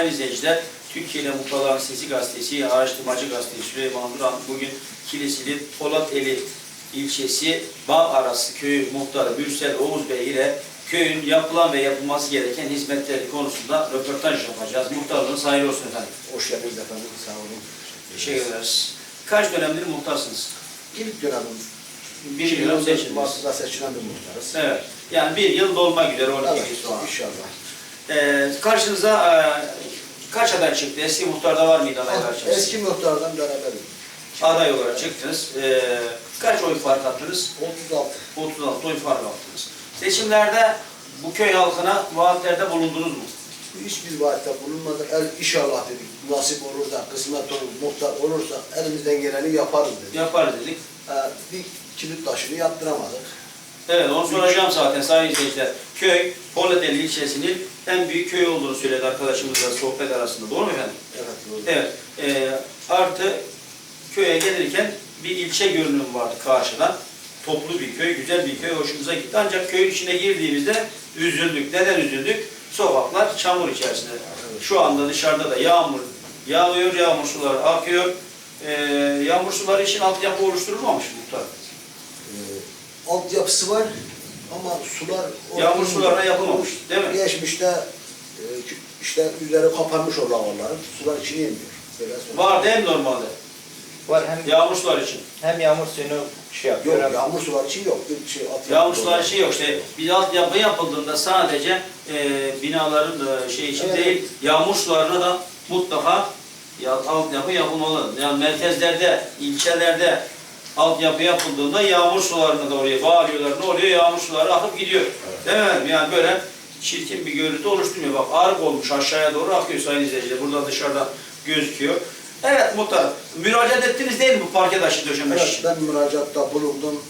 sayın izleyiciler, Türkiye ile Sesi Gazetesi, Araştırmacı Gazetesi Süleyman Duran bugün Kilisili Polateli ilçesi Bağ Arası Köyü muhtarı Mürsel Oğuz Bey ile köyün yapılan ve yapılması gereken hizmetleri konusunda röportaj yapacağız. Muhtarlığınız hayırlı olsun efendim. Hoş geldiniz efendim. Sağ olun. Teşekkür ederiz. Kaç dönemdir muhtarsınız? İlk dönemim. Bir yıl seçildiniz. Batı'da seçilen bir muhtarız. Evet. Yani bir yıl dolmak üzere 12 Evet, sonra. inşallah. Ee, karşınıza e, kaç aday çıktı? Eski muhtarda var mıydı adaylar içerisinde? Eski muhtardan beraberim. Aday olarak çıktınız. Ee, kaç oy fark attınız? 36. 36 oy fark attınız. Seçimlerde bu köy halkına vaatlerde bulundunuz mu? Hiçbir vaatte bulunmadık. El, inşallah dedik. Nasip olur da, kısmet olur, muhtar olursa elimizden geleni yaparız dedik. Yaparız dedik. Ee, bir kilit taşını yaptıramadık. Evet onu soracağım zaten sayın izleyiciler. Köy, Polateli ilçesinin en büyük köy olduğunu söyledi arkadaşımızla sohbet arasında. Doğru mu efendim? Evet, doğru. Evet. E, artı köye gelirken bir ilçe görünümü vardı karşıdan. Toplu bir köy, güzel bir köy, hoşumuza gitti. Ancak köyün içine girdiğimizde üzüldük. Neden üzüldük? Sokaklar çamur içerisinde. Şu anda dışarıda da yağmur yağıyor, yağmur suları akıyor. E, yağmur suları için altyapı oluşturulmamış muhtar. Ee, altyapısı var ama sular... Yağmur sularına yapılmamış, değil mi? Geçmişte e, işte üzeri kapanmış o lavaların. Sular içine inmiyor. Böyle. Var değil mi normalde? Var hem Yağmur suları için. hem yağmur suyunu şey yapıyor. Yok hem- yağmur sular için yok. Bir şey altyapı Yağmur suları için yok işte. Bir altyapı yapıldığında sadece e, binaların da şey için Evet. değil, yağmur sularına da mutlaka ya, altyapı yapılmalı. Yani merkezlerde, ilçelerde altyapı yapıldığında yağmur sularını da oraya bağlıyorlar. Ne oluyor? Yağmur suları akıp gidiyor. Değil mi? Yani böyle çirkin bir görüntü oluşturmuyor. Bak arık olmuş aşağıya doğru akıyor sayın izleyiciler. Buradan dışarıdan gözüküyor. Evet muhtar. Müracaat ettiniz değil mi bu parke taşı döşemek Evet, için? ben müracaatta bulundum.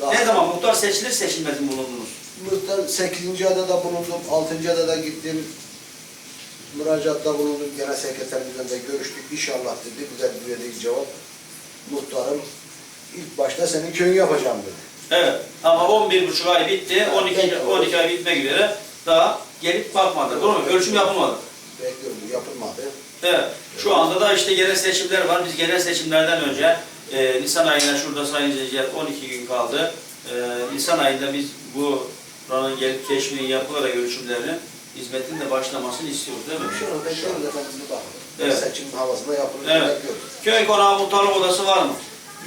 Daha Ne zaman muhtar seçilir seçilmez mi bulundunuz? Muhtar 8. ayda da bulundum, 6. ayda da gittim. Müracaatta bulundum. Genel sekreterimizle de görüştük. İnşallah dedi. Bize verdiği cevap. Muhtarım ilk başta senin köyün yapacağım dedi. Evet. Ama 11 buçuk ay bitti. 12 12 ay bitmek üzere daha gelip bakmadı. Doğru mu? Ölçüm yapılmadı. Bekliyorum yapılmadı. Evet. Şu anda da işte genel seçimler var. Biz genel seçimlerden önce e, Nisan ayına şurada sayın izleyiciler 12 gün kaldı. E, Nisan ayında biz bu buranın gelip keşfinin yapılarak ölçümlerinin hizmetin de başlamasını istiyoruz değil mi? İnşallah bekliyoruz efendim bir bakın. Evet. Seçim havasında yapılır Evet. bekliyoruz. Köy konağı muhtarlık odası var mı?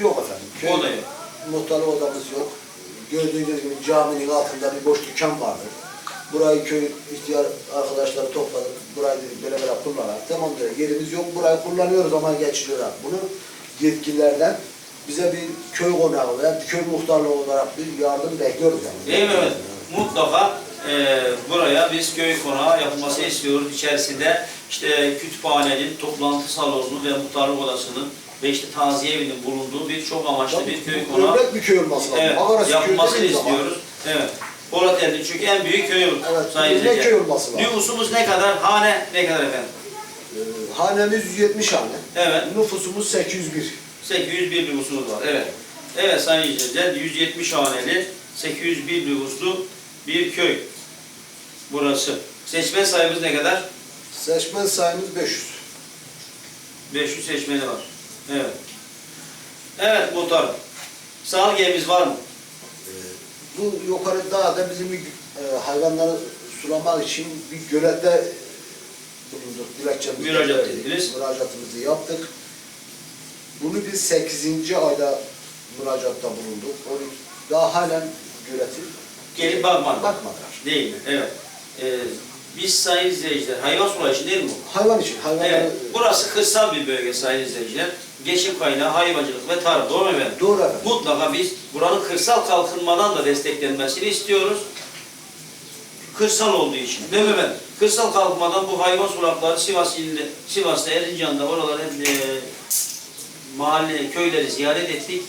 Yok efendim. Köy, O da yok. Muhtarlık odamız yok. Gördüğünüz gibi caminin altında bir boş dükkan vardı. Burayı köy ihtiyar arkadaşları topladık. Burayı dedik böyle böyle kullanarak. Tamam dedi yerimiz yok. Burayı kullanıyoruz ama geçiriyorlar. Bunu yetkililerden bize bir köy konağı veya köy muhtarlığı olarak bir yardım bekliyoruz yani. Değil mi? Evet. Mutlaka e, buraya biz köy konağı yapılması istiyoruz. İçerisinde işte kütüphanenin, toplantı salonu ve muhtarlık odasının ve işte taziye evinin bulunduğu bir çok amaçlı bir köy konağı bir köy olması lazım. evet, Agarası köy yapılmasını dediğimiz zaman, istiyoruz. Evet. Polateli'nin çünkü en büyük köyü bu. Evet, sayın örnek köy olması lazım. Nüfusumuz ne kadar? Hane ne kadar efendim? Ee, hanemiz 170 hane. Evet. Nüfusumuz 801. 801 nüfusumuz var. Evet. Evet sayın izleyiciler 170 haneli 801 nüfuslu bir köy. Burası. Seçmen sayımız ne kadar? Seçmen sayımız 500. 500 seçmeni var. Evet. Evet muhtarım. Sağlık evimiz var mı? Ee, Bu yukarı dağda bizim bir, e, hayvanları sulamak için bir gölette bulunduk. Dilekçemizi Müracaat verdik, ettiniz. Müracaatımızı yaptık. Bunu biz 8. ayda müracaatta bulunduk. Onu daha halen göleti Gelip bakmadı. bakmadılar. Değil mi? Evet. Ee, biz sayın izleyiciler, hayvan sulayışı değil mi bu? Hayvan için, hayvanları... Evet. Burası kırsal bir bölge sayın izleyiciler. Geçim kaynağı hayvancılık ve tarım. Doğru mu efendim? Doğru efendim. Mutlaka biz buranın kırsal kalkınmadan da desteklenmesini istiyoruz. Kırsal olduğu için. Değil mi efendim? Kırsal kalkınmadan bu hayvan sulakları Sivas ilinde, Sivas'ta, Erzincan'da oralar hep e, mahalle, köyleri ziyaret ettik.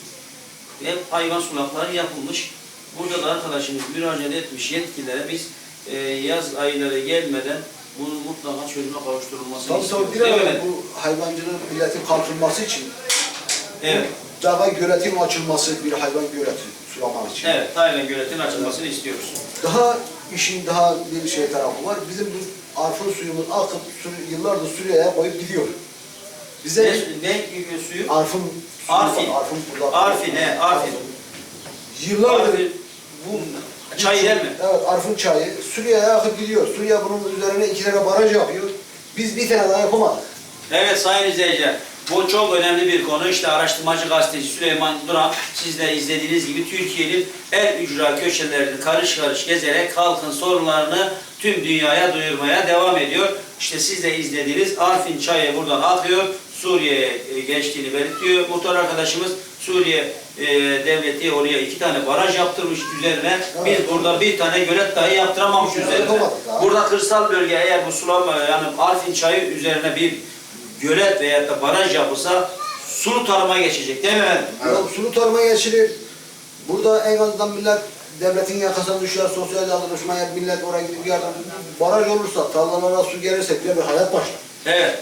Ve hayvan sulakları yapılmış. Burada da arkadaşımız müracaat etmiş yetkililere biz e, yaz ayları gelmeden bunun mutlaka çözüme kavuşturulmasını Tabii tabii bir ara efendim? bu hayvancılığın milletin kalkınması için Evet. dava göletin açılması bir hayvan göleti sulamak için. Evet, hayvan göletin açılmasını istiyoruz. Daha işin daha bir şey tarafı var. Bizim bu Arfın suyumuz akıp yıllardır Suriye'ye koyup gidiyor. Bize Ne, ne suyu? Arfın suyu Arfin. burada. Arfin, he, Arfin. Yıllardır Abi, bu çay değil mi? Evet, Arfın çayı Suriye'ye akıp gidiyor. Suriye bunun üzerine iki tane baraj yapıyor. Biz bir tane daha yapamadık. Evet sayın izleyiciler, bu çok önemli bir konu. İşte araştırmacı gazeteci Süleyman Duran, siz de izlediğiniz gibi Türkiye'nin el ücra köşelerini karış karış gezerek halkın sorunlarını tüm dünyaya duyurmaya devam ediyor. İşte siz de izlediğiniz Arfin çayı buradan akıyor, Suriye'ye e, geçtiğini belirtiyor. Muhtar arkadaşımız Suriye e, devleti oraya iki tane baraj yaptırmış üzerine. Biz Evet. burada bir tane gölet dahi yaptıramamış Evet, üzerine. daha. Burada kırsal bölge eğer bu sulama yani Arfin çayı üzerine bir gölet veya da baraj yapılsa sulu tarıma geçecek değil mi efendim? Ya sulu tarıma geçilir. Burada en azından millet devletin yakasına düşer, sosyal yardımlaşmaya millet oraya gidip yardım Baraj olursa, tarlalara su gelirse bile bir hayat başlar. Evet.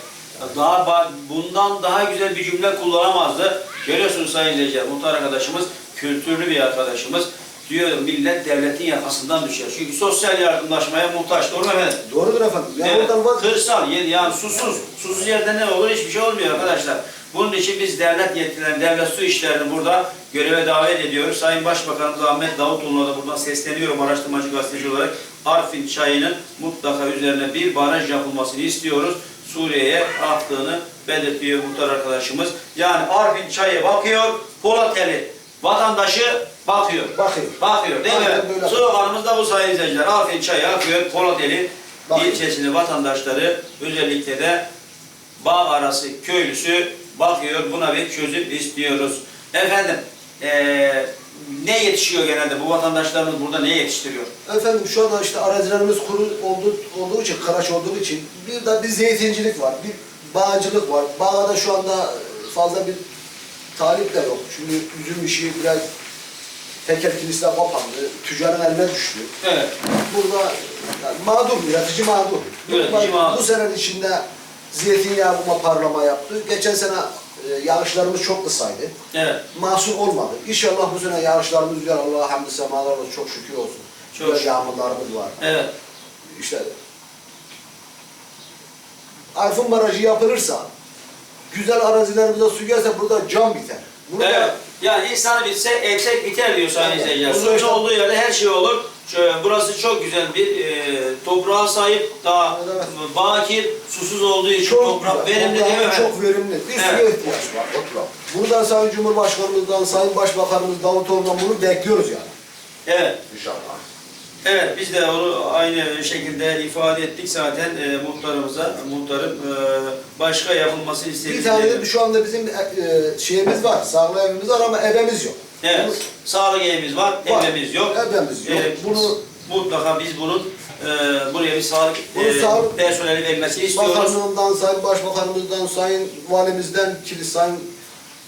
Daha bundan daha güzel bir cümle kullanamazdı. Görüyorsunuz sayın izleyiciler, muhtar arkadaşımız kültürlü bir arkadaşımız. Diyor millet devletin yakasından düşer. Çünkü sosyal yardımlaşmaya muhtaç. Doğru mu efendim? Doğrudur efendim. Ya Evet, oradan vaz... kırsal, yani susuz. Susuz yerde ne olur? Hiçbir şey olmuyor arkadaşlar. Bunun için biz devlet yetkililerini, devlet su işlerini burada göreve davet ediyoruz. Sayın Başbakanımız Ahmet Davutoğlu'na da buradan sesleniyorum araştırmacı gazeteci olarak. Arfin çayının mutlaka üzerine bir baraj yapılmasını istiyoruz. Suriye'ye aktığını belirtiyor muhtar arkadaşımız. Yani Arfin çayı bakıyor, Polateli vatandaşı bakıyor. Bakıyor. Bakıyor değil mi? Aynen böyle. Sloganımız da bu sayın izleyiciler. Arfin çayı akıyor, Polateli Bakıyor. ilçesinin vatandaşları özellikle de bağ arası köylüsü bakıyor. Buna bir çözüm istiyoruz. Efendim eee, ne yetişiyor genelde? Bu vatandaşlarımız burada ne yetiştiriyor? Efendim şu anda işte arazilerimiz kuru olduğu, olduğu için, karaç olduğu için bir de bir zeytincilik var, bir bağcılık var. Bağda şu anda fazla bir talip de yok. Çünkü üzüm işi biraz tekel kilisle kapandı, tüccarın eline düştü. Evet. Burada yani mağdur, üretici mağdur. Bu- mağdur. Bu senenin içinde zeytinyağı bulma parlama yaptı. Geçen sene e, yağışlarımız çok kısaydı. Evet. Mahsul olmadı. İnşallah bu sene yağışlarımız güzel. Allah'a hamdü semalar olsun. Çok şükür olsun. Çok Güzel şükür. yağmurlarımız var. Evet. İşte Arfın Barajı yapılırsa güzel arazilerimize su gelse burada cam biter. Burada Evet. Yani insanı bilse eksek biter diyor sayın Evet. izleyiciler. Suyun işte- olduğu yerde her şey olur. Şöyle, burası çok güzel bir e, toprağa sahip, daha Evet. bakir, susuz olduğu için çok toprak güzel. verimli değil mi? Çok verimli. Bir Evet. suya ihtiyaç var. Oturalım. Buradan Sayın Cumhurbaşkanımızdan, Sayın Başbakanımız Davutoğlu'ndan bunu bekliyoruz yani. Evet. İnşallah. Evet, biz de onu aynı şekilde ifade ettik zaten e, muhtarımıza. Muhtarın e, başka yapılmasını Bir istediğini. tane de şu anda bizim e, şeyimiz var, sağlık evimiz var ama ebemiz yok. Evet, Bunu- sağlık evimiz var, Var. evimiz yok. Ebemiz yok. E, Bunu mutlaka biz bunun e, buraya bir sağlık, Bunu e, sağlık- personeli verilmesini istiyoruz. Bakanlığından, Sayın Başbakanımızdan, Sayın Valimizden, Kilis Sayın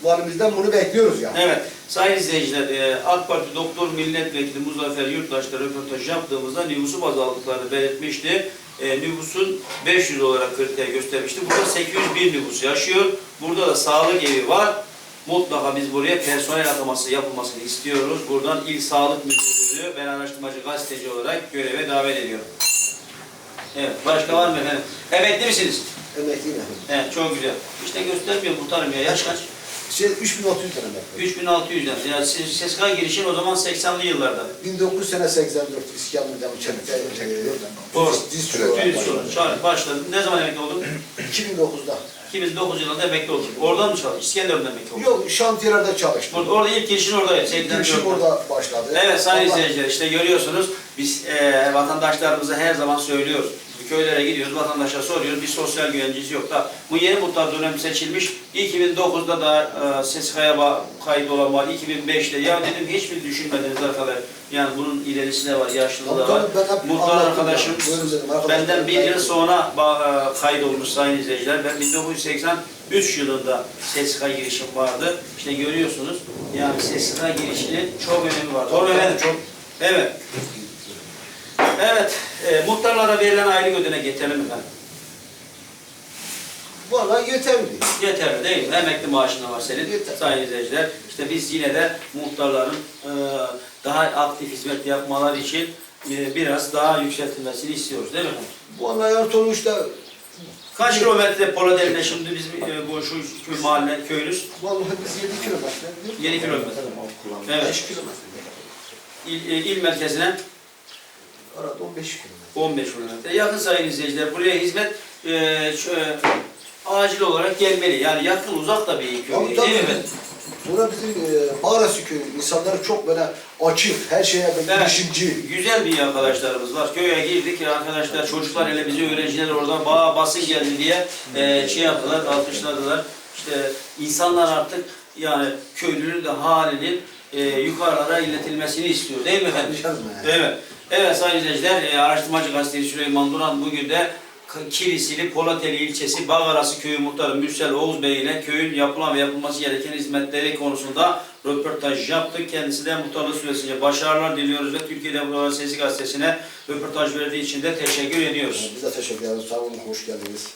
Valimizden bunu bekliyoruz yani. Evet, sayın izleyiciler, e, AK Parti Doktor Milletvekili Muzaffer Yurttaş'la röportaj yaptığımızda nüfusu baz aldıklarını belirtmişti. E, nüfusun 500 olarak kriter göstermişti. Burada 801 nüfus yaşıyor. Burada da sağlık evi var. Mutlaka biz buraya personel ataması yapılmasını istiyoruz. Buradan İl Sağlık Müdürlüğü ben araştırmacı gazeteci olarak göreve davet ediyorum. Evet, başka var mı efendim? Emekli misiniz? Emekliyim efendim. Evet, çok güzel. İşte göstermiyor muhtarım ya. Yaş kaç? Şey, 3600 lira emekli. 3600'den. Yani siz SSK girişin o zaman 80'li yıllarda. 1900 sene 84 İskambil'den uçakta çekiliyor. Doğru. Diz, diz çürüyor. Düz sonra çağır başladın. Ne zaman emekli oldun? 2009'da. 2009 yılında emekli oldun. Oradan mı çalıştın? İskenderun'da emekli oldun. Yok şantiyelerde çalıştım. Orada, orada ilk girişin oradaydı. İlk 84'te. işim orada başladı. Evet sayın Allah- izleyiciler işte görüyorsunuz biz e, vatandaşlarımıza her zaman söylüyoruz. Köylere gidiyoruz, vatandaşa soruyoruz. Bir sosyal güvencesi yok da. Bu yeni muhtar dönemi seçilmiş. 2009'da da e, SSK'ya ba- kayıt olan var. 2005'te. Ya dedim hiç mi düşünmediniz arkadaşlar? Yani bunun ilerisi de var, yaşlılığı da var. Muhtar arkadaşım benden bir yıl sonra e, kaydolmuş sayın izleyiciler. Ben 1983 yılında SSK girişim vardı. İşte görüyorsunuz yani SSK girişinin çok önemi var. Doğru efendim? Çok. Evet. Evet, e, muhtarlara verilen aylık ödenek yeterli mi efendim? Valla yeterli. Yeterli değil mi? Emekli maaşın da var senin Yeter. sayın izleyiciler. İşte biz yine de muhtarların e, daha aktif hizmet yapmaları için e, biraz daha yükseltilmesini istiyoruz değil mi? Vallahi Ertuğrul işte Kaç kilometre Poladeli'ne şimdi bizim e, bu şu köy mahalle köyünüz? vallahi biz 7 kilometre. 7 kilometre. Evet. 5 kilometre. İl, e, il merkezine Arada 15 kilometre. 15 kilometre. Yakın sayın izleyiciler buraya hizmet e, şu, e, acil olarak gelmeli. Yani yakın uzak da bir köy Tabii, değil, tabii. mi efendim? Bura bizim e, mağarası köyü. İnsanları çok böyle açık, her şeye böyle Evet. girişimci. Güzel bir arkadaşlarımız var. Köye girdik ya arkadaşlar çocuklar hele bizi öğrenciler orada bağ basın geldi diye e, şey yaptılar, alkışladılar. İşte insanlar artık yani köylünün de halinin e, yukarılara iletilmesini istiyor değil mi efendim? Canım ya. Evet. Evet sayın izleyiciler, e, araştırmacı gazeteci Süleyman Duran bugün de Kilisili Polateli ilçesi Bağarası köyü muhtarı Mürsel Oğuz Bey ile köyün yapılan ve yapılması gereken hizmetleri konusunda röportaj yaptık. Kendisi de muhtarlığı süresince başarılar diliyoruz ve Türkiye'de Buralar Sesi Gazetesi'ne röportaj verdiği için de teşekkür ediyoruz. Biz de teşekkür ederiz. Sağ olun, hoş geldiniz.